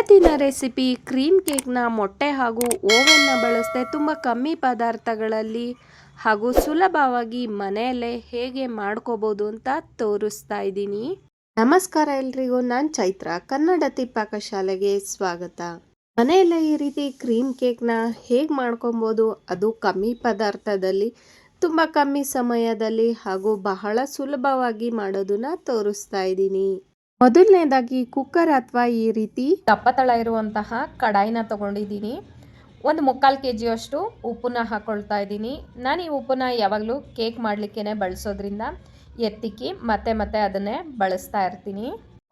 ಇವತ್ತಿನ recipe, cream ಕೇಕ್ನ ಮೊಟ್ಟೆ ಹಾಗೂ ಓವನ್ನ ಬಳಸದೆ ತುಂಬ ಕಮ್ಮಿ ಪದಾರ್ಥಗಳಲ್ಲಿ ಹಾಗೂ ಸುಲಭವಾಗಿ ಮನೆಯಲ್ಲೇ ಹೇಗೆ ಮಾಡ್ಕೋಬೋದು ಅಂತ ತೋರಿಸ್ತಾ ಇದ್ದೀನಿ. ನಮಸ್ಕಾರ ಎಲ್ರಿಗೂ, ನಾನು ಚೈತ್ರ, ಕನ್ನಡ ತಿಪ್ಪಾಕ ಶಾಲೆಗೆ ಸ್ವಾಗತ. ಮನೆಯಲ್ಲೇ ಈ ರೀತಿ ಕ್ರೀಮ್ ಕೇಕ್ನ ಹೇಗೆ ಮಾಡ್ಕೊಬೋದು, ಅದು ಕಮ್ಮಿ ಪದಾರ್ಥದಲ್ಲಿ, ತುಂಬ ಕಮ್ಮಿ ಸಮಯದಲ್ಲಿ ಹಾಗೂ ಬಹಳ ಸುಲಭವಾಗಿ ಮಾಡೋದನ್ನ ತೋರಿಸ್ತಾ ಇದ್ದೀನಿ. ಮೊದಲನೇದಾಗಿ ಕುಕ್ಕರ್ ಅಥವಾ ಈ ರೀತಿ ದಪ್ಪ ತಳ ಇರುವಂತಹ ಕಡಾಯಿನ ತಗೊಂಡಿದ್ದೀನಿ. ಒಂದು ಮುಕ್ಕಾಲು ಕೆ ಜಿಯಷ್ಟು ಉಪ್ಪನ್ನ ಹಾಕ್ಕೊಳ್ತಾ ಇದ್ದೀನಿ. ನಾನು ಈ ಉಪ್ಪನ್ನ ಯಾವಾಗಲೂ ಕೇಕ್ ಮಾಡಲಿಕ್ಕೆ ಬಳಸೋದ್ರಿಂದ ಎತ್ತಿಕ್ಕಿ ಮತ್ತೆ ಮತ್ತೆ ಅದನ್ನೇ ಬಳಸ್ತಾ ಇರ್ತೀನಿ.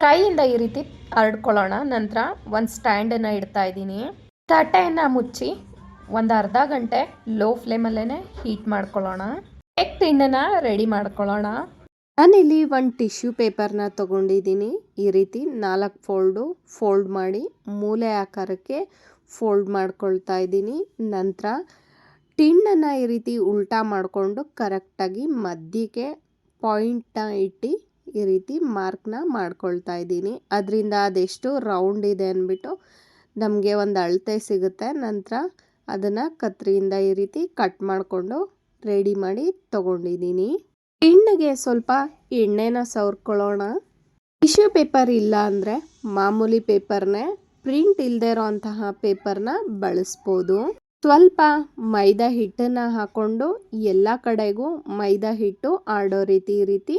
ಕೈಯಿಂದ ಈ ರೀತಿ ಹರಡ್ಕೊಳ್ಳೋಣ ನಂತರ ಒಂದು ಸ್ಟ್ಯಾಂಡನ್ನು ಇಡ್ತಾ ಇದ್ದೀನಿ. ತಟ್ಟೆಯನ್ನು ಮುಚ್ಚಿ ಒಂದು ಅರ್ಧ ಗಂಟೆ ಲೋ ಫ್ಲೇಮಲ್ಲೇ ಹೀಟ್ ಮಾಡ್ಕೊಳ್ಳೋಣ. ಕೇಕ್ ಟಿನ್ನನ್ನು ರೆಡಿ ಮಾಡ್ಕೊಳ್ಳೋಣ. ನಾನಿಲ್ಲಿ ಒಂದು ಟಿಶ್ಯೂ ಪೇಪರ್ನ ತಗೊಂಡಿದ್ದೀನಿ. ಈ ರೀತಿ ನಾಲ್ಕು ಫೋಲ್ಡು ಫೋಲ್ಡ್ ಮಾಡಿ ಮೂಲೆ ಆಕಾರಕ್ಕೆ ಫೋಲ್ಡ್ ಮಾಡ್ಕೊಳ್ತಾ ಇದ್ದೀನಿ. ನಂತರ ಟಿಣ್ಣನ್ನು ಈ ರೀತಿ ಉಲ್ಟಾ ಮಾಡಿಕೊಂಡು ಕರೆಕ್ಟಾಗಿ ಮಧ್ಯಕ್ಕೆ ಪಾಯಿಂಟ್ನ ಇಟ್ಟು ಈ ರೀತಿ ಮಾರ್ಕ್ನ ಮಾಡ್ಕೊಳ್ತಾ ಇದ್ದೀನಿ. ಅದರಿಂದ ಅದೆಷ್ಟು ರೌಂಡ್ ಇದೆ ಅಂದ್ಬಿಟ್ಟು ನಮಗೆ ಒಂದು ಅಳತೆ ಸಿಗುತ್ತೆ. ನಂತರ ಅದನ್ನು ಕತ್ತರಿಯಿಂದ ಈ ರೀತಿ ಕಟ್ ಮಾಡಿಕೊಂಡು ರೆಡಿ ಮಾಡಿ ತಗೊಂಡಿದ್ದೀನಿ. ಟಿನ್ನಿಗೆ ಸ್ವಲ್ಪ ಎಣ್ಣೆನ ಸವರ್ಕೊಳ್ಳೋಣ. ಟಿಶ್ಯೂ ಪೇಪರ್ ಇಲ್ಲ ಅಂದರೆ ಮಾಮೂಲಿ ಪೇಪರ್ನೇ ಪ್ರಿಂಟ್ ಇಲ್ಲದೆ ಇರೋಂತಹ ಪೇಪರ್ನ ಬಳಸ್ಬೋದು. ಸ್ವಲ್ಪ ಮೈದಾ ಹಿಟ್ಟನ್ನು ಹಾಕ್ಕೊಂಡು ಎಲ್ಲ ಕಡೆಗೂ ಮೈದಾ ಹಿಟ್ಟು ಆಡೋ ರೀತಿ ಈ ರೀತಿ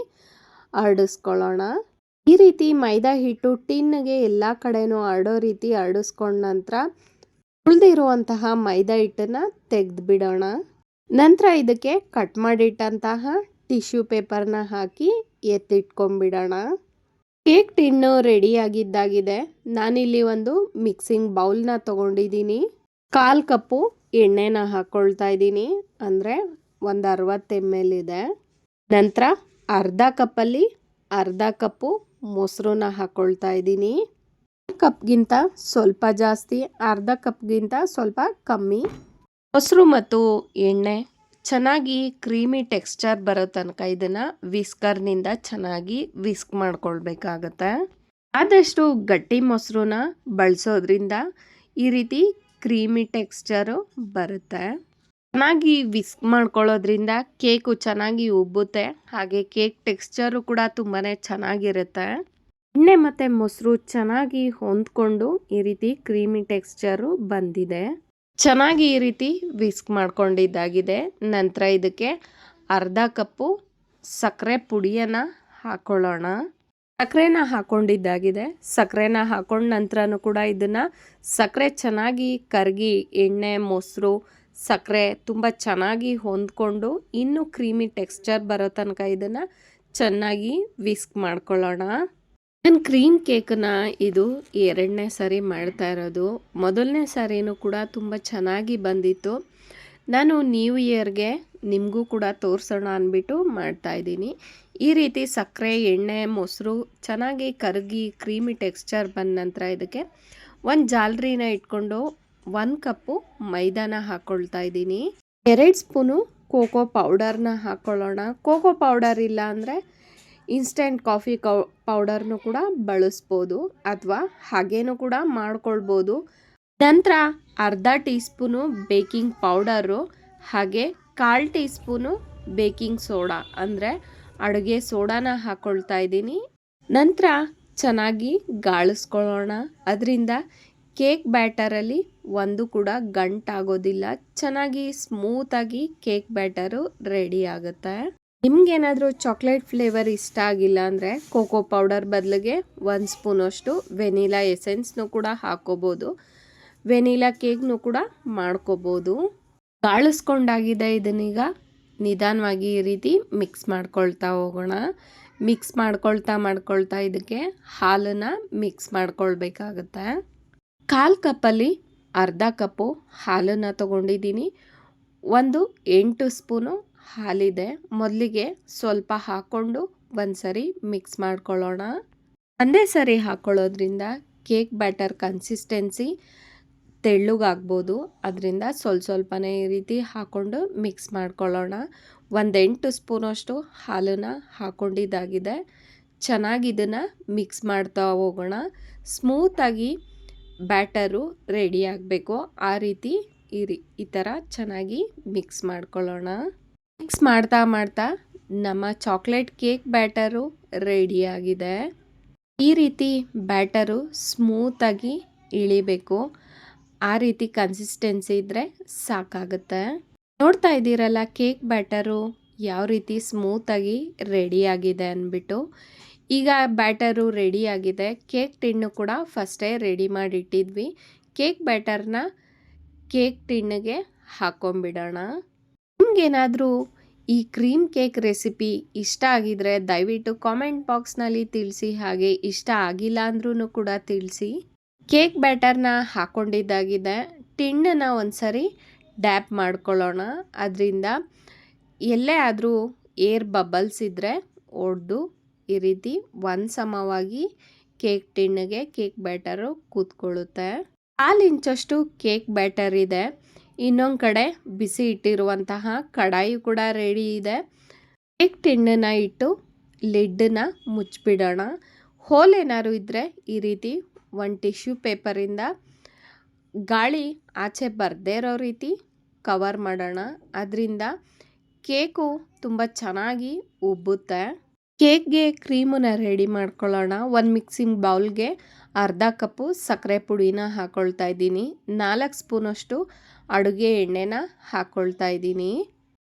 ಆಡಿಸ್ಕೊಳ್ಳೋಣ. ಈ ರೀತಿ ಮೈದಾ ಹಿಟ್ಟು ಟಿನ್ಗೆ ಎಲ್ಲ ಕಡೆನೂ ಆಡೋ ರೀತಿ ಆಡಿಸ್ಕೊಂಡ ನಂತರ ಉಳಿದಿರುವಂತಹ ಮೈದಾ ಹಿಟ್ಟನ್ನು ತೆಗೆದು ಬಿಡೋಣ ನಂತರ ಇದಕ್ಕೆ ಕಟ್ ಮಾಡಿಟ್ಟಂತಹ ಟಿಶ್ಯೂ ಪೇಪರ್ನ ಹಾಕಿ ಎತ್ತಿಟ್ಕೊಂಡ್ಬಿಡೋಣ ಕೇಕ್ ಟಿನ್ನು ರೆಡಿಯಾಗಿದ್ದಾಗಿದೆ. ನಾನಿಲ್ಲಿ ಒಂದು ಮಿಕ್ಸಿಂಗ್ ಬೌಲ್ನ ತೊಗೊಂಡಿದ್ದೀನಿ. ಕಾಲು ಕಪ್ಪು ಎಣ್ಣೆನ ಹಾಕ್ಕೊಳ್ತಾ ಇದ್ದೀನಿ. ಅಂದರೆ ಒಂದು ಅರವತ್ತು ಎಂ ಎಲ್ ಇದೆ. ನಂತರ ಅರ್ಧ ಕಪ್ಪಲ್ಲಿ ಅರ್ಧ ಕಪ್ಪು ಮೊಸರನ್ನ ಹಾಕ್ಕೊಳ್ತಾ ಇದ್ದೀನಿ. ಕಪ್ಗಿಂತ ಸ್ವಲ್ಪ ಜಾಸ್ತಿ, ಅರ್ಧ ಕಪ್ಗಿಂತ ಸ್ವಲ್ಪ ಕಮ್ಮಿ. ಮೊಸರು ಮತ್ತು ಎಣ್ಣೆ ಚೆನ್ನಾಗಿ ಕ್ರೀಮಿ ಟೆಕ್ಸ್ಚರ್ ಬರೋ ತನಕ ಇದನ್ನು ವಿಸ್ಕರ್ನಿಂದ ಚೆನ್ನಾಗಿ ವಿಸ್ಕ್ ಮಾಡ್ಕೊಳ್ಬೇಕಾಗತ್ತೆ. ಆದಷ್ಟು ಗಟ್ಟಿ ಮೊಸರನ್ನ ಬಳಸೋದ್ರಿಂದ ಈ ರೀತಿ ಕ್ರೀಮಿ ಟೆಕ್ಸ್ಚರು ಬರುತ್ತೆ. ಚೆನ್ನಾಗಿ ವಿಸ್ಕ್ ಮಾಡ್ಕೊಳ್ಳೋದ್ರಿಂದ ಕೇಕು ಚೆನ್ನಾಗಿ ಉಬ್ಬುತ್ತೆ, ಹಾಗೆ ಕೇಕ್ ಟೆಕ್ಸ್ಚರು ಕೂಡ ತುಂಬಾ ಚೆನ್ನಾಗಿರುತ್ತೆ. ಎಣ್ಣೆ ಮತ್ತು ಮೊಸರು ಚೆನ್ನಾಗಿ ಹೊಂದ್ಕೊಂಡು ಈ ರೀತಿ ಕ್ರೀಮಿ ಟೆಕ್ಸ್ಚರು ಬಂದಿದೆ. ಚೆನ್ನಾಗಿ ಈ ರೀತಿ ವಿಸ್ಕ್ ಮಾಡ್ಕೊಂಡಿದ್ದಾಗಿದೆ. ನಂತರ ಇದಕ್ಕೆ ಅರ್ಧ ಕಪ್ಪು ಸಕ್ಕರೆ ಪುಡಿಯನ್ನು ಹಾಕ್ಕೊಳ್ಳೋಣ ಸಕ್ಕರೆನ ಹಾಕೊಂಡಿದ್ದಾಗಿದೆ. ಸಕ್ಕರೆನ ಹಾಕೊಂಡ ನಂತರನೂ ಕೂಡ ಇದನ್ನು ಸಕ್ಕರೆ ಚೆನ್ನಾಗಿ ಕರಗಿ, ಎಣ್ಣೆ, ಮೊಸರು, ಸಕ್ಕರೆ ತುಂಬ ಚೆನ್ನಾಗಿ ಹೊಂದ್ಕೊಂಡು ಇನ್ನೂ ಕ್ರೀಮಿ ಟೆಕ್ಸ್ಚರ್ ಬರೋ ತನಕ ಇದನ್ನು ಚೆನ್ನಾಗಿ ವಿಸ್ಕ್ ಮಾಡ್ಕೊಳ್ಳೋಣ. ನನ್ನ ಕ್ರೀಮ್ ಕೇಕನ್ನ ಇದು ಎರಡನೇ ಸಾರಿ ಮಾಡ್ತಾ ಇರೋದು. ಮೊದಲನೇ ಸಾರಿನೂ ಕೂಡ ತುಂಬ ಚೆನ್ನಾಗಿ ಬಂದಿತ್ತು. ನಾನು ನ್ಯೂ ಇಯರ್ಗೆ ನಿಮಗೂ ಕೂಡ ತೋರಿಸೋಣ ಅಂದ್ಬಿಟ್ಟು ಮಾಡ್ತಾಯಿದ್ದೀನಿ ಈ ರೀತಿ ಸಕ್ಕರೆ, ಎಣ್ಣೆ, ಮೊಸರು ಚೆನ್ನಾಗಿ ಕರಗಿ ಕ್ರೀಮಿ ಟೆಕ್ಸ್ಚರ್ ಬಂದ ನಂತರ ಇದಕ್ಕೆ ಒಂದು ಜಾಲ್ರಿನ ಇಟ್ಕೊಂಡು ಒಂದು ಕಪ್ಪು ಮೈದಾನ ಹಾಕ್ಕೊಳ್ತಾ ಇದ್ದೀನಿ. ಎರಡು ಸ್ಪೂನು ಕೋಕೋ ಪೌಡರ್ನ ಹಾಕ್ಕೊಳ್ಳೋಣ ಕೋಕೋ ಪೌಡರ್ ಇಲ್ಲ ಅಂದರೆ ಇನ್ಸ್ಟೆಂಟ್ ಕಾಫಿ ಕೌ, ಪೌಡರ್ನು ಕೂಡ ಬಳಸ್ಬೋದು ಅಥವಾ ಹಾಗೇನೂ ಕೂಡ ಮಾಡ್ಕೊಳ್ಬೋದು. ನಂತರ ಅರ್ಧ ಟೀ ಸ್ಪೂನು ಬೇಕಿಂಗ್ ಪೌಡರು, ಹಾಗೆ ಕಾಲು ಟೀ ಸ್ಪೂನು ಬೇಕಿಂಗ್ ಸೋಡಾ, ಅಂದರೆ ಅಡುಗೆ ಸೋಡಾನ ಹಾಕ್ಕೊಳ್ತಾ ಇದ್ದೀನಿ. ನಂತರ ಚೆನ್ನಾಗಿ ಗಾಳಿಸ್ಕೊಳ್ಳೋಣ. ಅದರಿಂದ ಕೇಕ್ ಬ್ಯಾಟರಲ್ಲಿ ಒಂದು ಕೂಡ ಗಂಟಾಗೋದಿಲ್ಲ. ಚೆನ್ನಾಗಿ ಸ್ಮೂತಾಗಿ ಕೇಕ್ ಬ್ಯಾಟರು ರೆಡಿ ಆಗುತ್ತೆ. ನಿಮ್ಗೇನಾದರೂ ಚಾಕ್ಲೇಟ್ ಫ್ಲೇವರ್ ಇಷ್ಟ ಆಗಿಲ್ಲ ಅಂದರೆ ಕೋಕೋ ಪೌಡರ್ ಬದಲಿಗೆ ಒಂದು ಸ್ಪೂನಷ್ಟು ವೆನಿಲಾ ಎಸೆನ್ಸ್ನು ಕೂಡ ಹಾಕೋಬೋದು. ವೆನಿಲಾ ಕೇಕ್ನು ಕೂಡ ಮಾಡ್ಕೋಬೋದು. ಗಾಳಿಸ್ಕೊಂಡಾಗಿದೆ ಇದನ್ನೀಗ. ನಿಧಾನವಾಗಿ ಈ ರೀತಿ ಮಿಕ್ಸ್ ಮಾಡ್ಕೊಳ್ತಾ ಹೋಗೋಣ. ಮಿಕ್ಸ್ ಮಾಡ್ಕೊಳ್ತಾ ಮಾಡ್ಕೊಳ್ತಾ ಇದಕ್ಕೆ ಹಾಲನ್ನು ಮಿಕ್ಸ್ ಮಾಡ್ಕೊಳ್ಬೇಕಾಗತ್ತೆ. ಕಾಲು ಕಪ್ಪಲ್ಲಿ ಅರ್ಧ ಕಪ್ಪು ಹಾಲನ್ನು ತಗೊಂಡಿದ್ದೀನಿ. ಒಂದು ಎಂಟು ಸ್ಪೂನು ಹಾಲಿದೆ. ಮೊದಲಿಗೆ ಸ್ವಲ್ಪ ಹಾಕ್ಕೊಂಡು ಒಂದು ಸರಿ ಮಿಕ್ಸ್ ಮಾಡ್ಕೊಳ್ಳೋಣ. ಒಂದೇ ಸರಿ ಹಾಕ್ಕೊಳ್ಳೋದ್ರಿಂದ ಕೇಕ್ ಬ್ಯಾಟರ್ ಕನ್ಸಿಸ್ಟೆನ್ಸಿ ತೆಳ್ಳಗಾಗ್ಬೋದು. ಅದರಿಂದ ಸ್ವಲ್ಪ ಸ್ವಲ್ಪನೇ ಈ ರೀತಿ ಹಾಕ್ಕೊಂಡು ಮಿಕ್ಸ್ ಮಾಡ್ಕೊಳ್ಳೋಣ. ಒಂದು ಎಂಟು ಸ್ಪೂನಷ್ಟು ಹಾಲನ್ನು ಹಾಕ್ಕೊಂಡಿದ್ದಾಗಿದೆ ಚೆನ್ನಾಗಿ ಇದನ್ನು ಮಿಕ್ಸ್ ಮಾಡ್ತಾ ಹೋಗೋಣ. ಸ್ಮೂತಾಗಿ ಬ್ಯಾಟರು ರೆಡಿ ಆಗಬೇಕು. ಆ ರೀತಿ ಈ ರೀ ಈ ಥರ ಚೆನ್ನಾಗಿ ಮಿಕ್ಸ್ ಮಾಡ್ಕೊಳ್ಳೋಣ. ಮಿಕ್ಸ್ ಮಾಡ್ತಾ ಮಾಡ್ತಾ ನಮ್ಮ ಚಾಕ್ಲೇಟ್ ಕೇಕ್ ಬ್ಯಾಟರು ರೆಡಿಯಾಗಿದೆ ಈ ರೀತಿ ಬ್ಯಾಟರು ಸ್ಮೂತಾಗಿ ಇಳಿಬೇಕು. ಆ ರೀತಿ ಕನ್ಸಿಸ್ಟೆನ್ಸಿ ಇದ್ದರೆ ಸಾಕಾಗುತ್ತೆ. ನೋಡ್ತಾ ಇದ್ದೀರಲ್ಲ ಕೇಕ್ ಬ್ಯಾಟರು ಯಾವ ರೀತಿ ಸ್ಮೂತಾಗಿ ರೆಡಿಯಾಗಿದೆ ಅಂದ್ಬಿಟ್ಟು. ಈಗ ಬ್ಯಾಟರು ರೆಡಿಯಾಗಿದೆ ಕೇಕ್ ಟಿಣ್ಣು ಕೂಡ ಫಸ್ಟೇ ರೆಡಿ ಮಾಡಿಟ್ಟಿದ್ವಿ. ಕೇಕ್ ಬ್ಯಾಟರ್ನ ಕೇಕ್ ಟಿನ್ನಿಗೆ ಹಾಕೊಂಡ್ಬಿಡೋಣ. ನಿಮಗೇನಾದರೂ ಈ ಕ್ರೀಮ್ ಕೇಕ್ ರೆಸಿಪಿ ಇಷ್ಟ ಆಗಿದ್ರೆ ದಯವಿಟ್ಟು ಕಾಮೆಂಟ್ ಬಾಕ್ಸ್ನಲ್ಲಿ ತಿಳಿಸಿ, ಹಾಗೆ ಇಷ್ಟ ಆಗಿಲ್ಲ ಅಂದ್ರೂ ಕೂಡ ತಿಳಿಸಿ. ಕೇಕ್ ಬ್ಯಾಟರ್ನ ಹಾಕ್ಕೊಂಡಿದ್ದಾಗಿದೆ ಟಿಣ್ಣನ್ನು ಒಂದು ಸರಿ ಡ್ಯಾಪ್ ಮಾಡ್ಕೊಳ್ಳೋಣ. ಅದರಿಂದ ಎಲ್ಲೇ ಆದರೂ ಏರ್ ಬಬಲ್ಸ್ ಇದ್ದರೆ ಒಡೆದು ಈ ರೀತಿ ಒಂದು ಸಮವಾಗಿ ಕೇಕ್ ಟಿಣ್ಣಗೆ ಕೇಕ್ ಬ್ಯಾಟರು ಕೂತ್ಕೊಳ್ಳುತ್ತೆ. ಕಾಲು ಇಂಚಷ್ಟು ಕೇಕ್ ಬ್ಯಾಟರ್ ಇದೆ. ಇನ್ನೊಂದು ಕಡೆ ಬಿಸಿ ಇಟ್ಟಿರುವಂತಹ ಕಡಾಯಿ ಕೂಡ ರೆಡಿ ಇದೆ. ಕೇಕ್ ಟಿನ್ನನ್ನು ಇಟ್ಟು ಲಿಡ್ಡನ್ನ ಮುಚ್ಚಿಬಿಡೋಣ ಹೋಲ್ ಏನಾದ್ರು ಇದ್ದರೆ ಈ ರೀತಿ ಒಂದು ಟಿಶ್ಯೂ ಪೇಪರಿಂದ ಗಾಳಿ ಆಚೆ ಬರದೇ ಇರೋ ರೀತಿ ಕವರ್ ಮಾಡೋಣ. ಅದರಿಂದ ಕೇಕು ತುಂಬ ಚೆನ್ನಾಗಿ ಉಬ್ಬುತ್ತೆ. ಕೇಕ್ಗೆ ಕ್ರೀಮನ್ನ ರೆಡಿ ಮಾಡ್ಕೊಳ್ಳೋಣ. ಒಂದು ಮಿಕ್ಸಿಂಗ್ ಬೌಲ್ಗೆ ಅರ್ಧ ಕಪ್ಪು ಸಕ್ಕರೆ ಪುಡಿನ ಹಾಕ್ಕೊಳ್ತಾ ಇದ್ದೀನಿ. ನಾಲ್ಕು ಸ್ಪೂನಷ್ಟು ಅಡುಗೆ ಎಣ್ಣೆನ ಹಾಕ್ಕೊಳ್ತಾ ಇದ್ದೀನಿ.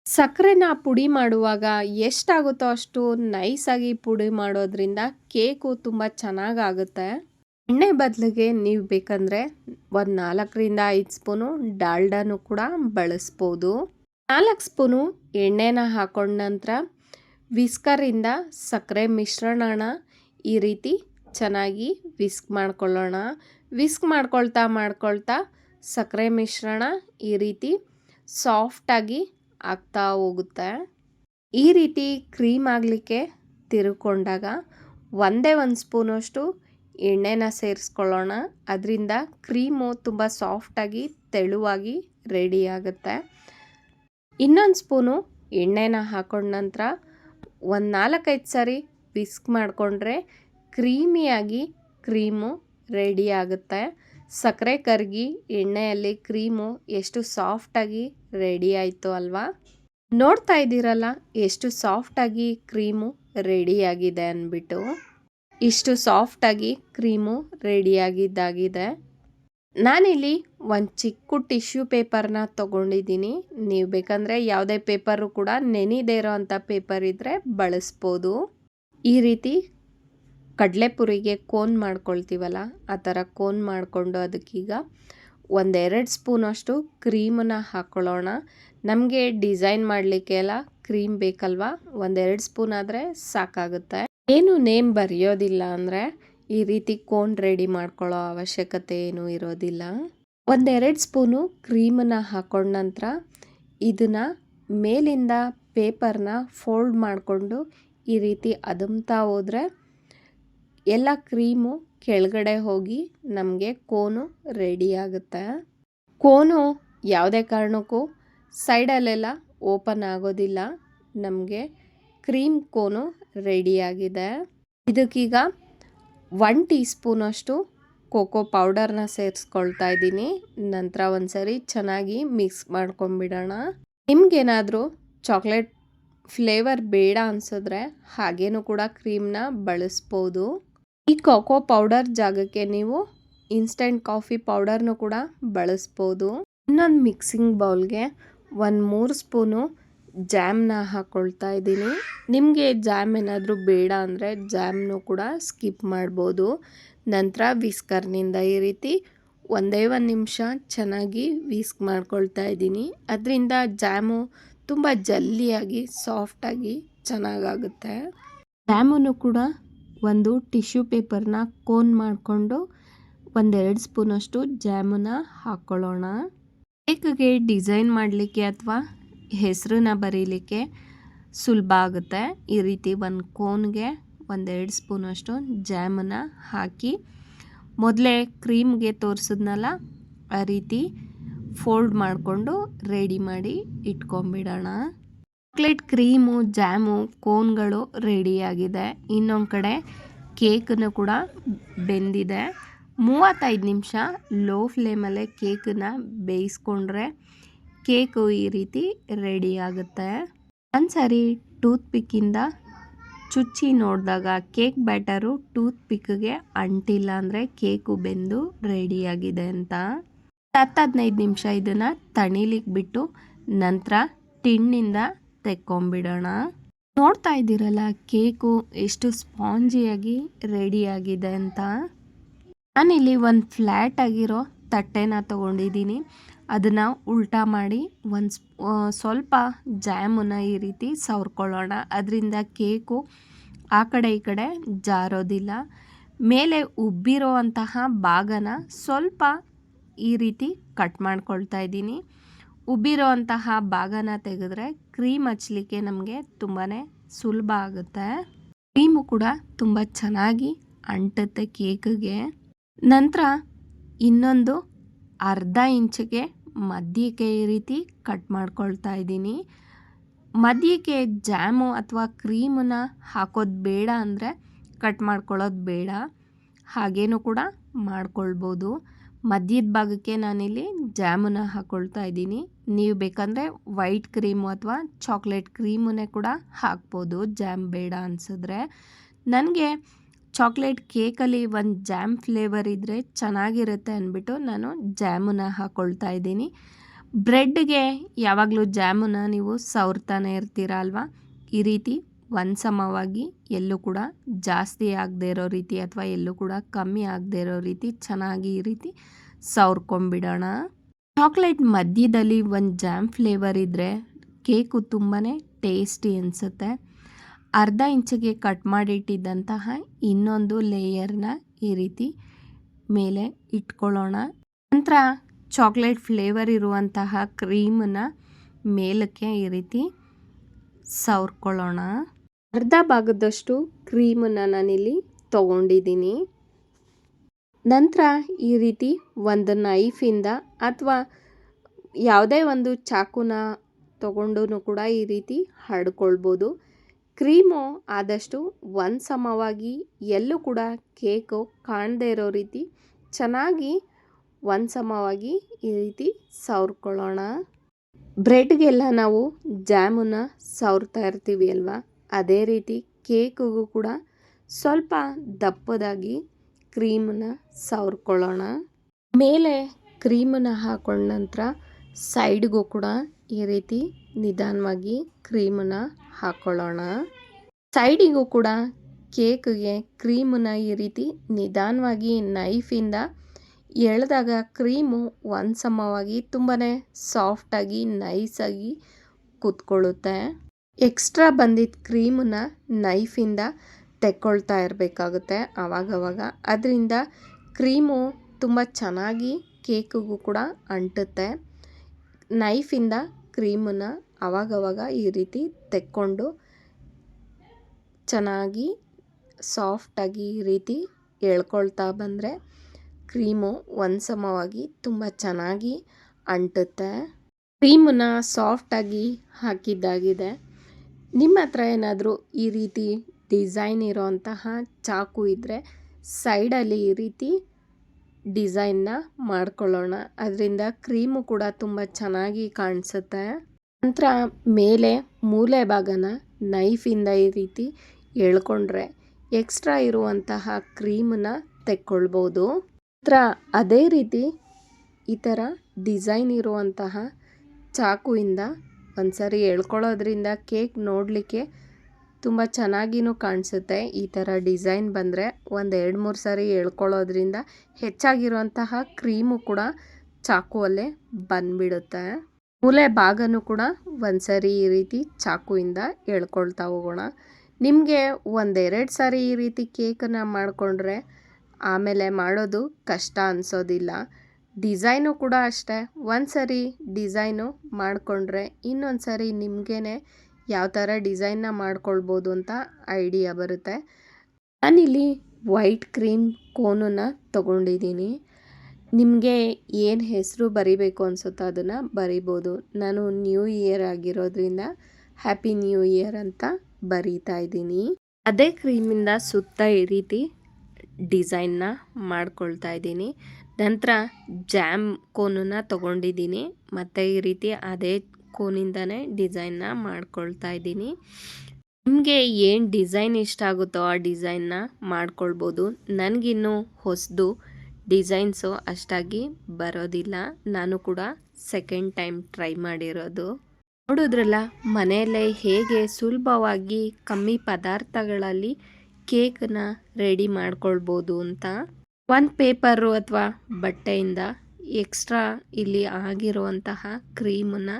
ಸಕ್ಕರೆನ ಪುಡಿ ಮಾಡುವಾಗ ಎಷ್ಟಾಗುತ್ತೋ ಅಷ್ಟು ನೈಸಾಗಿ ಪುಡಿ ಮಾಡೋದ್ರಿಂದ ಕೇಕು ತುಂಬ ಚೆನ್ನಾಗಾಗುತ್ತೆ. ಎಣ್ಣೆ ಬದಲಿಗೆ ನೀವು ಬೇಕಂದರೆ ಒಂದು ನಾಲ್ಕರಿಂದ ಐದು ಸ್ಪೂನು ಡಾಲ್ಡಾನು ಕೂಡ ಬಳಸ್ಬೋದು. ನಾಲ್ಕು ಸ್ಪೂನು ಎಣ್ಣೆನ ಹಾಕೊಂಡ ನಂತರ ವಿಸ್ಕರಿಂದ ಸಕ್ಕರೆ ಮಿಶ್ರಣನ ಈ ರೀತಿ ಚೆನ್ನಾಗಿ ವಿಸ್ಕ್ ಮಾಡ್ಕೊಳ್ಳೋಣ. ವಿಸ್ಕ್ ಮಾಡ್ಕೊಳ್ತಾ ಮಾಡ್ಕೊಳ್ತಾ ಸಕ್ಕರೆ ಮಿಶ್ರಣ ಈ ರೀತಿ ಸಾಫ್ಟಾಗಿ ಆಗ್ತಾ ಹೋಗುತ್ತೆ. ಈ ರೀತಿ ಕ್ರೀಮ್ ಆಗಲಿಕ್ಕೆ ತಿರುಕೊಂಡಾಗ ಒಂದೇ ಒಂದು ಸ್ಪೂನಷ್ಟು ಎಣ್ಣೆನ ಸೇರಿಸ್ಕೊಳ್ಳೋಣ. ಅದರಿಂದ ಕ್ರೀಮು ತುಂಬ ಸಾಫ್ಟಾಗಿ ತೆಳುವಾಗಿ ರೆಡಿ ಆಗುತ್ತೆ. ಇನ್ನೊಂದು ಸ್ಪೂನು ಎಣ್ಣೆನ ಹಾಕೊಂಡ ನಂತರ ಒಂದು ನಾಲ್ಕೈದು ಸಾರಿ ವಿಸ್ಕ್ ಮಾಡಿಕೊಂಡ್ರೆ ಕ್ರೀಮಿಯಾಗಿ ಕ್ರೀಮು ರೆಡಿ ಆಗುತ್ತೆ. ಸಕ್ಕರೆ ಕರ್ಗಿ, ಎಣ್ಣೆಯಲ್ಲಿ ಕ್ರೀಮು ಎಷ್ಟು ಸಾಫ್ಟಾಗಿ ರೆಡಿ ಆಯಿತು ಅಲ್ವಾ? ನೋಡ್ತಾ ಇದ್ದೀರಲ್ಲ, ಎಷ್ಟು ಸಾಫ್ಟಾಗಿ ಕ್ರೀಮು ರೆಡಿಯಾಗಿದೆ ಅಂದ್ಬಿಟ್ಟು. ಇಷ್ಟು ಸಾಫ್ಟಾಗಿ ಕ್ರೀಮು ರೆಡಿಯಾಗಿದ್ದಾಗಿದೆ ನಾನಿಲ್ಲಿ ಒಂದು ಚಿಕ್ಕ ಟಿಶ್ಯೂ ಪೇಪರ್ನ ತೊಗೊಂಡಿದ್ದೀನಿ. ನೀವು ಬೇಕಂದರೆ ಯಾವುದೇ ಪೇಪರು ಕೂಡ ನೆನಿದೇ ಇರೋ ಅಂಥ ಪೇಪರ್ ಇದ್ದರೆ ಬಳಸ್ಬೋದು. ಈ ರೀತಿ ಕಡಲೆಪುರಿಗೆ ಕೋನ್ ಮಾಡ್ಕೊಳ್ತೀವಲ್ಲ, ಆ ಥರ ಕೋನ್ ಮಾಡಿಕೊಂಡು ಅದಕ್ಕೀಗ ಒಂದೆರಡು ಸ್ಪೂನಷ್ಟು ಕ್ರೀಮನ್ನ ಹಾಕ್ಕೊಳ್ಳೋಣ ನಮಗೆ ಡಿಸೈನ್ ಮಾಡಲಿಕ್ಕೆ ಎಲ್ಲ ಕ್ರೀಮ್ ಬೇಕಲ್ವಾ? ಒಂದೆರಡು ಸ್ಪೂನ್ ಆದರೆ ಸಾಕಾಗುತ್ತೆ. ಏನು ನೇಮ್ ಬರೆಯೋದಿಲ್ಲ ಅಂದರೆ ಈ ರೀತಿ ಕೋನ್ ರೆಡಿ ಮಾಡ್ಕೊಳ್ಳೋ ಅವಶ್ಯಕತೆ ಏನೂ ಇರೋದಿಲ್ಲ. ಒಂದೆರಡು ಸ್ಪೂನು ಕ್ರೀಮನ್ನು ಹಾಕೊಂಡ ನಂತರ ಇದನ್ನು ಮೇಲಿಂದ ಪೇಪರ್ನ ಫೋಲ್ಡ್ ಮಾಡಿಕೊಂಡು ಈ ರೀತಿ ಅದುಮ್ತಾ ಹೋದರೆ ಎಲ್ಲ ಕ್ರೀಮು ಕೆಳಗಡೆ ಹೋಗಿ ನಮಗೆ ಕೋನು ರೆಡಿ ಆಗುತ್ತೆ. ಕೋನು ಯಾವುದೇ ಕಾರಣಕ್ಕೂ ಸೈಡಲ್ಲೆಲ್ಲ ಓಪನ್ ಆಗೋದಿಲ್ಲ. ನಮಗೆ ಕ್ರೀಮ್ ಕೋನು ರೆಡಿಯಾಗಿದೆ ಇದಕ್ಕೀಗ ಒನ್ ಟೀ ಸ್ಪೂನಷ್ಟು ಕೋಕೋ ಪೌಡರ್ನ ಸೇರಿಸ್ಕೊಳ್ತಾ ಇದ್ದೀನಿ. ನಂತರ ಒಂದ್ಸರಿ ಚೆನ್ನಾಗಿ ಮಿಕ್ಸ್ ಮಾಡ್ಕೊಂಬಿಡೋಣ. ನಿಮ್ಗೇನಾದರೂ ಚಾಕ್ಲೇಟ್ ಫ್ಲೇವರ್ ಬೇಡ ಅನಿಸಿದ್ರೆ ಹಾಗೇನೂ ಕೂಡ ಕ್ರೀಮ್ನ ಬಳಸ್ಬೋದು. ಈ ಕೋಕೋ ಪೌಡರ್ ಜಾಗಕ್ಕೆ ನೀವು ಇನ್ಸ್ಟೆಂಟ್ ಕಾಫಿ ಪೌಡರ್ನು ಕೂಡ ಬಳಸ್ಬೋದು. ಇನ್ನೊಂದು ಮಿಕ್ಸಿಂಗ್ ಬೌಲ್ಗೆ ಒಂದು ಮೂರು ಸ್ಪೂನು ಜಾಮ್ನ ಹಾಕ್ಕೊಳ್ತಾ ಇದ್ದೀನಿ. ನಿಮಗೆ ಜಾಮ್ ಏನಾದರೂ ಬೇಡ ಅಂದರೆ ಜಾಮ್ನು ಕೂಡ ಸ್ಕಿಪ್ ಮಾಡ್ಬೋದು. ನಂತರ ವಿಸ್ಕರ್ನಿಂದ ಈ ರೀತಿ ಒಂದೇ ಒಂದು ನಿಮಿಷ ಚೆನ್ನಾಗಿ ವಿಸ್ಕ್ ಮಾಡ್ಕೊಳ್ತಾ ಇದ್ದೀನಿ. ಅದರಿಂದ ಜಾಮು ತುಂಬ ಜಲ್ಲಿಯಾಗಿ ಸಾಫ್ಟಾಗಿ ಚೆನ್ನಾಗಾಗುತ್ತೆ. ಜಾಮೂನು ಕೂಡ ಒಂದು ಟಿಶ್ಯೂ ಪೇಪರ್ನ ಕೋನ್ ಮಾಡಿಕೊಂಡು ಒಂದೆರಡು ಸ್ಪೂನಷ್ಟು ಜಾಮೂನ ಹಾಕ್ಕೊಳ್ಳೋಣ ಕೇಕ್ಗೆ ಡಿಸೈನ್ ಮಾಡಲಿಕ್ಕೆ ಅಥವಾ ಹೆಸರನ್ನ ಬರೀಲಿಕ್ಕೆ ಸುಲಭ ಆಗುತ್ತೆ. ಈ ರೀತಿ ಒಂದು ಕೋನ್ಗೆ ಒಂದೆರಡು ಸ್ಪೂನಷ್ಟು ಜಾಮೂನ ಹಾಕಿ ಮೊದಲೇ ಕ್ರೀಮ್ಗೆ ತೋರಿಸಿದ್ನಲ್ಲ, ಆ ರೀತಿ ಫೋಲ್ಡ್ ಮಾಡಿಕೊಂಡು ರೆಡಿ ಮಾಡಿ ಇಟ್ಕೊಂಬಿಡೋಣ ಚಾಕ್ಲೇಟ್ ಕ್ರೀಮು ಜಾಮು ಕೋನ್ಗಳು ರೆಡಿಯಾಗಿದೆ ಇನ್ನೊಂದು ಕಡೆ ಕೇಕನ್ನು ಕೂಡ ಬೆಂದಿದೆ. ಮೂವತ್ತೈದು ನಿಮಿಷ ಲೋ ಫ್ಲೇಮಲ್ಲೇ ಕೇಕನ್ನ ಬೇಯಿಸ್ಕೊಂಡ್ರೆ ಕೇಕು ಈ ರೀತಿ ರೆಡಿ ಆಗುತ್ತೆ. ಒಂದ್ಸರಿ ಟೂತ್ ಪಿಕ್ಕಿಂದ ಚುಚ್ಚಿ ನೋಡಿದಾಗ ಕೇಕ್ ಬ್ಯಾಟರು ಟೂತ್ ಪಿಕ್ಗೆ ಅಂಟಿಲ್ಲ ಅಂದರೆ ಕೇಕು ಬೆಂದು ರೆಡಿಯಾಗಿದೆ ಅಂತ. ಹತ್ತು ಹದಿನೈದು ನಿಮಿಷ ಇದನ್ನು ತಣಿಲಿಕ್ಕೆ ಬಿಟ್ಟು ನಂತರ ಟಿನ್ನಿಂದ ತೆಕ್ಕೊಂಬಿಡೋಣ. ನೋಡ್ತಾ ಇದ್ದೀರಲ್ಲ, ಕೇಕು ಎಷ್ಟು ಸ್ಪಾಂಜಿಯಾಗಿ ರೆಡಿಯಾಗಿದೆ ಅಂತ. ನಾನಿಲ್ಲಿ ಒಂದು ಫ್ಲ್ಯಾಟ್ ಆಗಿರೋ ತಟ್ಟೆನ ತೊಗೊಂಡಿದ್ದೀನಿ. ಅದನ್ನು ಉಲ್ಟಾ ಮಾಡಿ ಒಂದು ಸ್ವಲ್ಪ ಜಾಮನ್ನ ಈ ರೀತಿ ಸವರ್ಕೊಳ್ಳೋಣ. ಅದರಿಂದ ಕೇಕು ಆ ಕಡೆ ಈ ಕಡೆ ಜಾರೋದಿಲ್ಲ. ಮೇಲೆ ಉಬ್ಬಿರೋ ಅಂತಹ ಭಾಗನ ಸ್ವಲ್ಪ ಈ ರೀತಿ ಕಟ್ ಮಾಡ್ಕೊಳ್ತಾ ಇದ್ದೀನಿ. ಉಬ್ಬಿರೋ ಅಂತಹ ಭಾಗನ ತೆಗೆದ್ರೆ ಕ್ರೀಮ್ ಹಚ್ಚಲಿಕ್ಕೆ ನಮಗೆ ತುಂಬಾ ಸುಲಭ ಆಗುತ್ತೆ. ಕ್ರೀಮು ಕೂಡ ತುಂಬ ಚೆನ್ನಾಗಿ ಅಂಟುತ್ತೆ ಕೇಕ್ಗೆ. ನಂತರ ಇನ್ನೊಂದು ಅರ್ಧ ಇಂಚಿಗೆ ಮಧ್ಯಕ್ಕೆ ಈ ರೀತಿ ಕಟ್ ಮಾಡ್ಕೊಳ್ತಾ ಇದ್ದೀನಿ. ಮದ್ಯಕ್ಕೆ ಜಾಮು ಅಥವಾ ಕ್ರೀಮನ್ನ ಹಾಕೋದು ಬೇಡ ಅಂದರೆ ಕಟ್ ಮಾಡ್ಕೊಳ್ಳೋದು ಬೇಡ. ಹಾಗೇನೂ ಕೂಡ ಮಾಡ್ಕೊಳ್ಬೋದು. ಮಧ್ಯದ ಭಾಗಕ್ಕೆ ನಾನಿಲ್ಲಿ ಜಾಮೂನ ಹಾಕ್ಕೊಳ್ತಾ ಇದ್ದೀನಿ. ನೀವು ಬೇಕಂದರೆ ವೈಟ್ ಕ್ರೀಮು ಅಥವಾ ಚಾಕ್ಲೇಟ್ ಕ್ರೀಮನ್ನೇ ಕೂಡ ಹಾಕ್ಬೋದು. ಜಾಮ್ ಬೇಡ ಅನಿಸಿದ್ರೆ. ನನಗೆ ಚಾಕ್ಲೇಟ್ ಕೇಕಲ್ಲಿ ಒಂದು ಜಾಮ್ ಫ್ಲೇವರ್ ಇದ್ದರೆ ಚೆನ್ನಾಗಿರುತ್ತೆ ಅಂದ್ಬಿಟ್ಟು ನಾನು ಜಾಮೂನ ಹಾಕ್ಕೊಳ್ತಾ ಇದ್ದೀನಿ. ಬ್ರೆಡ್ಗೆ ಯಾವಾಗಲೂ ಜಾಮೂನ ನೀವು ಸವರ್ತಾನೆ ಇರ್ತೀರ ಅಲ್ವಾ? ಈ ರೀತಿ ಒಂದು ಸಮವಾಗಿ ಎಲ್ಲೂ ಕೂಡ ಜಾಸ್ತಿ ಆಗದೇ ಇರೋ ರೀತಿ ಅಥವಾ ಎಲ್ಲೂ ಕೂಡ ಕಮ್ಮಿ ಆಗದೇ ಇರೋ ರೀತಿ ಚೆನ್ನಾಗಿ ಈ ರೀತಿ ಸವ್ರ್ಕೊಂಬಿಡೋಣ ಚಾಕ್ಲೇಟ್ ಮಧ್ಯದಲ್ಲಿ ಒಂದು ಜಾಮ್ ಫ್ಲೇವರ್ ಇದ್ದರೆ ಕೇಕು ತುಂಬಾ ಟೇಸ್ಟಿ ಅನಿಸುತ್ತೆ. ಅರ್ಧ ಇಂಚಿಗೆ ಕಟ್ ಮಾಡಿಟ್ಟಿದ್ದಂತಹ ಇನ್ನೊಂದು ಲೇಯರ್ನ ಈ ರೀತಿ ಮೇಲೆ ಇಟ್ಕೊಳ್ಳೋಣ. ನಂತರ ಚಾಕ್ಲೇಟ್ ಫ್ಲೇವರ್ ಇರುವಂತಹ ಕ್ರೀಮನ್ನ ಮೇಲಕ್ಕೆ ಈ ರೀತಿ ಸವರ್ಕೊಳ್ಳೋಣ. ಅರ್ಧ ಭಾಗದಷ್ಟು ಕ್ರೀಮನ್ನು ನಾನಿಲ್ಲಿ ತೊಗೊಂಡಿದ್ದೀನಿ. ನಂತರ ಈ ರೀತಿ ಒಂದು ನೈಫಿಂದ ಅಥವಾ ಯಾವುದೇ ಒಂದು ಚಾಕುನ ತಗೊಂಡು ಕೂಡ ಈ ರೀತಿ ಹರಡ್ಕೊಳ್ಬೋದು. ಕ್ರೀಮು ಆದಷ್ಟು ಒಂದು ಸಮವಾಗಿ ಎಲ್ಲೂ ಕೂಡ ಕೇಕು ಕಾಣದೇ ಇರೋ ರೀತಿ ಚೆನ್ನಾಗಿ ಒಂದು ಸಮವಾಗಿ ಈ ರೀತಿ ಸವರ್ಕೊಳ್ಳೋಣ. ಬ್ರೆಡ್ಗೆಲ್ಲ ನಾವು ಜಾಮೂನ ಸವರ್ತಾ ಇರ್ತೀವಿ ಅಲ್ವಾ? ಅದೇ ರೀತಿ ಕೇಕಿಗೂ ಕೂಡ ಸ್ವಲ್ಪ ದಪ್ಪದಾಗಿ ಕ್ರೀಮನ್ನ ಸವರ್ಕೊಳ್ಳೋಣ. ಮೇಲೆ ಕ್ರೀಮನ್ನು ಹಾಕೊಂಡ ನಂತರ ಸೈಡ್ಗೂ ಕೂಡ ಈ ರೀತಿ ನಿಧಾನವಾಗಿ ಕ್ರೀಮನ್ನು ಹಾಕ್ಕೊಳ್ಳೋಣ. ಸೈಡಿಗೂ ಕೂಡ ಕೇಕ್ಗೆ ಕ್ರೀಮನ್ನು ಈ ರೀತಿ ನಿಧಾನವಾಗಿ ನೈಫಿಂದ ಎಳೆದಾಗ ಕ್ರೀಮು ಒಂದು ಸಮವಾಗಿ ತುಂಬಾ ಸಾಫ್ಟಾಗಿ, ನೈಸಾಗಿ ಕೂತ್ಕೊಳ್ಳುತ್ತೆ. ಎಕ್ಸ್ಟ್ರಾ ಬಂದಿದ್ದ ಕ್ರೀಮನ್ನ ನೈಫಿಂದ ತೆಕ್ಕೊಳ್ತಾ ಇರಬೇಕಾಗುತ್ತೆ ಆವಾಗವಾಗ. ಅದರಿಂದ ಕ್ರೀಮು ತುಂಬ ಚೆನ್ನಾಗಿ ಕೇಕಿಗೂ ಕೂಡ ಅಂಟುತ್ತೆ. ನೈಫಿಂದ ಕ್ರೀಮನ್ನು ಆವಾಗವಾಗ ಈ ರೀತಿ ತೆಕ್ಕೊಂಡು ಚೆನ್ನಾಗಿ ಸಾಫ್ಟಾಗಿ ಈ ರೀತಿ ಎಳ್ಕೊಳ್ತಾ ಬಂದರೆ ಕ್ರೀಮು ಒಂದ್ಸಮವಾಗಿ ತುಂಬ ಚೆನ್ನಾಗಿ ಅಂಟುತ್ತೆ. ಕ್ರೀಮನ್ನ ಸಾಫ್ಟಾಗಿ ಹಾಕಿದ್ದಾಗಿದೆ. ನಿಮ್ಮ ಹತ್ರ ಏನಾದರೂ ಈ ರೀತಿ ಡಿಸೈನ್ ಇರೋಂತಹ ಚಾಕು ಇದ್ದರೆ ಸೈಡಲ್ಲಿ ಈ ರೀತಿ ಡಿಸೈನ್ನ ಮಾಡ್ಕೊಳ್ಳೋಣ. ಅದರಿಂದ ಕ್ರೀಮು ಕೂಡ ತುಂಬ ಚೆನ್ನಾಗಿ ಕಾಣಿಸುತ್ತೆ. ನಂತರ ಮೇಲೆ ಮೂಲೆ ಭಾಗನ ನೈಫಿಂದ ಈ ರೀತಿ ಎಳ್ಕೊಂಡ್ರೆ ಎಕ್ಸ್ಟ್ರಾ ಇರುವಂತಹ ಕ್ರೀಮನ್ನ ತೆಕ್ಕೊಳ್ಬೋದು. ನಂತರ ಅದೇ ರೀತಿ ಈ ಥರ ಡಿಸೈನ್ ಇರುವಂತಹ ಚಾಕುವಿಂದ ಒಂದ್ಸರಿ ಎಳ್ಕೊಳ್ಳೋದ್ರಿಂದ ಕೇಕ್ ನೋಡಲಿಕ್ಕೆ ತುಂಬ ಚೆನ್ನಾಗಿಯೂ ಕಾಣಿಸುತ್ತೆ. ಈ ಥರ ಡಿಸೈನ್ ಬಂದರೆ ಒಂದು ಎರಡು ಮೂರು ಸಾರಿ ಎಳ್ಕೊಳ್ಳೋದ್ರಿಂದ ಹೆಚ್ಚಾಗಿರುವಂತಹ ಕ್ರೀಮು ಕೂಡ ಚಾಕುವಲ್ಲೇ ಬಂದುಬಿಡುತ್ತೆ. ಮೂಲೆ ಭಾಗನೂ ಕೂಡ ಒಂದ್ಸರಿ ಈ ರೀತಿ ಚಾಕುವಿಂದ ಎಳ್ಕೊಳ್ತಾ ಹೋಗೋಣ. ನಿಮಗೆ ಒಂದೆರಡು ಸಾರಿ ಈ ರೀತಿ ಕೇಕನ್ನು ಮಾಡಿಕೊಂಡ್ರೆ ಆಮೇಲೆ ಮಾಡೋದು ಕಷ್ಟ ಅನಿಸೋದಿಲ್ಲ. ಡಿಸೈನು ಕೂಡ ಅಷ್ಟೇ. ಒಂದು ಸರಿ ಡಿಸೈನು ಮಾಡಿಕೊಂಡ್ರೆ ಇನ್ನೊಂದು ಸರಿ ನಿಮಗೇ ಯಾವ ಥರ ಡಿಸೈನ್ನ ಮಾಡ್ಕೊಳ್ಬೋದು ಅಂತ ಐಡಿಯಾ ಬರುತ್ತೆ. ನಾನಿಲ್ಲಿ ವೈಟ್ ಕ್ರೀಮ್ ಕೋನನ್ನು ತಗೊಂಡಿದ್ದೀನಿ. ನಿಮಗೆ ಏನು ಹೆಸರು ಬರಿಬೇಕು ಅನಿಸುತ್ತೋ ಅದನ್ನು ಬರಿಬೋದು. ನಾನು ನ್ಯೂ ಇಯರ್ ಆಗಿರೋದ್ರಿಂದ ಹ್ಯಾಪಿ ನ್ಯೂ ಇಯರ್ ಅಂತ ಬರೀತಾ ಇದ್ದೀನಿ. ಅದೇ ಕ್ರೀಮಿಂದ ಸುತ್ತ ಈ ರೀತಿ ಡಿಸೈನ್ನ ಮಾಡ್ಕೊಳ್ತಾ ಇದ್ದೀನಿ. ನಂತರ ಜಾಮ್ ಕೋನನ್ನ ತೊಗೊಂಡಿದ್ದೀನಿ. ಮತ್ತು ಈ ರೀತಿ ಅದೇ ಕೋನಿಂದನೇ ಡಿಸೈನ್ನ ಮಾಡ್ಕೊಳ್ತಾ ಇದ್ದೀನಿ. ನಿಮಗೆ ಏನು ಡಿಸೈನ್ ಇಷ್ಟ ಆಗುತ್ತೋ ಆ ಡಿಸೈನ್ನ ಮಾಡ್ಕೊಳ್ಬೋದು. ನನಗಿನ್ನೂ ಹೊಸದು ಡಿಸೈನ್ಸು ಅಷ್ಟಾಗಿ ಬರೋದಿಲ್ಲ. ನಾನು ಕೂಡ ಸೆಕೆಂಡ್ ಟೈಮ್ ಟ್ರೈ ಮಾಡಿರೋದು. ನೋಡಿದ್ರಲ್ಲ, ಮನೆಯಲ್ಲೇ ಹೇಗೆ ಸುಲಭವಾಗಿ ಕಮ್ಮಿ ಪದಾರ್ಥಗಳಲ್ಲಿ ಕೇಕನ್ನ ರೆಡಿ ಮಾಡ್ಕೊಳ್ಬೋದು ಅಂತ. ಒಂದು ಪೇಪರು ಅಥವಾ ಬಟ್ಟೆಯಿಂದ ಎಕ್ಸ್ಟ್ರಾ ಇಲ್ಲಿ ಆಗಿರುವಂತಹ ಕ್ರೀಮನ್ನು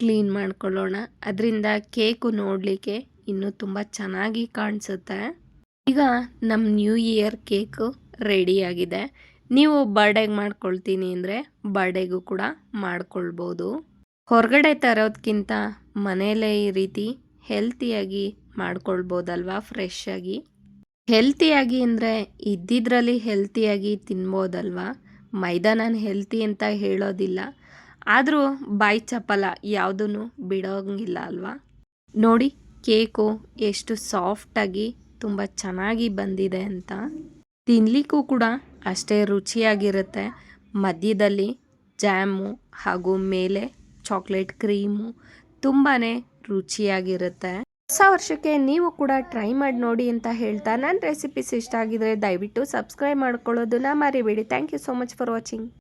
ಕ್ಲೀನ್ ಮಾಡ್ಕೊಳ್ಳೋಣ. ಅದರಿಂದ ಕೇಕು ನೋಡಲಿಕ್ಕೆ ಇನ್ನೂ ತುಂಬ ಚೆನ್ನಾಗಿ ಕಾಣಿಸುತ್ತೆ. ಈಗ ನಮ್ಮ ನ್ಯೂ ಇಯರ್ ಕೇಕು ರೆಡಿಯಾಗಿದೆ ನೀವು ಬರ್ಡೇಗೆ ಮಾಡ್ಕೊಳ್ತೀನಿ ಅಂದರೆ ಬರ್ಡೇಗೂ ಕೂಡ ಮಾಡ್ಕೊಳ್ಬೋದು. ಹೊರಗಡೆ ತರೋದಕ್ಕಿಂತ ಮನೆಯಲ್ಲೇ ಈ ರೀತಿ ಹೆಲ್ತಿಯಾಗಿ ಮಾಡ್ಕೊಳ್ಬೋದಲ್ವಾ ಫ್ರೆಶ್ ಆಗಿ? ಹೆಲ್ತಿಯಾಗಿ ಅಂದರೆ ಇದ್ದಿದ್ರಲ್ಲಿ ಹೆಲ್ತಿಯಾಗಿ ತಿನ್ಬೋದಲ್ವಾ? ಮೈದಾ ನಾನು ಹೆಲ್ತಿ ಅಂತ ಹೇಳೋದಿಲ್ಲ. ಆದರೂ ಬಾಯಿ ಚಪ್ಪಲ ಯಾವುದೂ ಬಿಡೋಂಗಿಲ್ಲ ಅಲ್ವಾ? ನೋಡಿ, ಕೇಕು ಎಷ್ಟು ಸಾಫ್ಟಾಗಿ, ತುಂಬ ಚೆನ್ನಾಗಿ ಬಂದಿದೆ ಅಂತ. ತಿನ್ನಲಿಕ್ಕೂ ಕೂಡ ಅಷ್ಟೇ ರುಚಿಯಾಗಿರುತ್ತೆ. ಮಧ್ಯದಲ್ಲಿ ಜಾಮು ಹಾಗೂ ಮೇಲೆ ಚಾಕ್ಲೇಟ್ ಕ್ರೀಮು ತುಂಬಾ ರುಚಿಯಾಗಿರುತ್ತೆ. ಹೊಸ ವರ್ಷಕ್ಕೆ ನೀವು ಕೂಡ ಟ್ರೈ ಮಾಡಿ ನೋಡಿ ಅಂತ ಹೇಳ್ತಾ ನನ್ನ ರೆಸಿಪೀಸ್ ಇಷ್ಟ ಆಗಿದ್ರೆ ದಯವಿಟ್ಟು ಸಬ್ಸ್ಕ್ರೈಬ್ ಮಾಡ್ಕೊಳ್ಳೋದನ್ನ ಮರಿಬೇಡಿ. Thank you so much for watching